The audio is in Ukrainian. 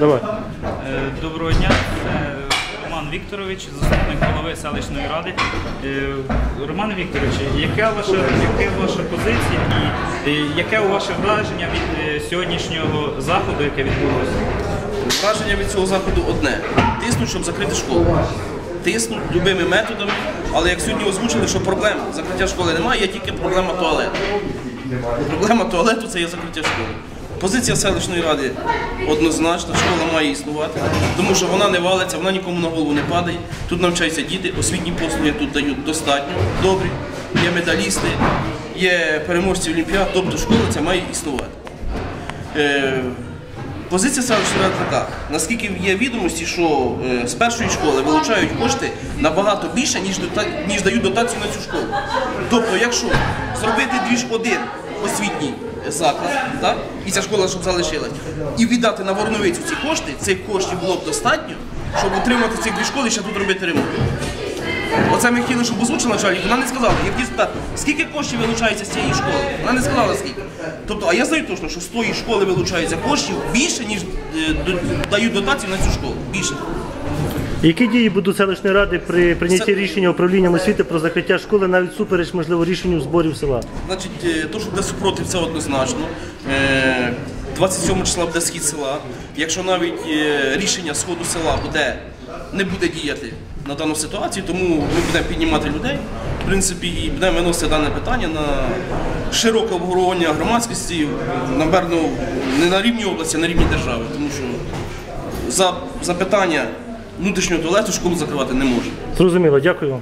Давай. Е, Доброго дня, це Роман Вікторович, заступник голови селищної ради. Е, Роман Вікторович, яка ваша, яка ваша позиція і е, яке у ваше враження від сьогоднішнього заходу, яке відбулося? Враження від цього заходу одне: тиснуть, щоб закрити школу. Тиснуть любими методами, але як сьогодні озвучили, що проблем закриття школи немає, є тільки проблема туалету. Проблема туалету це є закриття школи. Позиція селищної ради однозначна, школа має існувати, тому що вона не валиться, вона нікому на голову не падає. Тут навчаються діти, освітні послуги тут дають достатньо добрі, є медалісти, є переможці олімпіад, тобто школа ця має існувати. Е, Позиція селищної ради така. Наскільки є відомості, що е, з першої школи вилучають кошти набагато більше, ніж, ніж дають дотацію на цю школу. Тобто, якщо зробити двіж один освітній заклад, так, і ця школа щоб залишилась, і віддати на Вороновицю ці кошти, цих коштів було б достатньо, щоб утримати цих дві школи і ще тут робити ремонт. Оце ми хотіли, щоб озвучила начальник, вона не сказала. Я спитати, скільки коштів вилучається з цієї школи? Вона не сказала скільки. Тобто, а я знаю точно, що з тої школи вилучається коштів більше, ніж е, дають дотацію на цю школу. Більше. Які дії будуть селищної ради при прийнятті рішення управлінням освіти про закриття школи навіть супереч, можливо, рішенню зборів села? Значить, е, то, що буде супротив, це однозначно. Е, 27 числа буде схід села. Якщо навіть е, рішення сходу села буде, не буде діяти на дану ситуацію, тому ми будемо піднімати людей, в принципі, і будемо виносити дане питання на широке обговорення громадськості, напевно, не на рівні області, а на рівні держави. Тому що за, за питання внутрішнього туалету школу закривати не можна. Зрозуміло, дякую вам.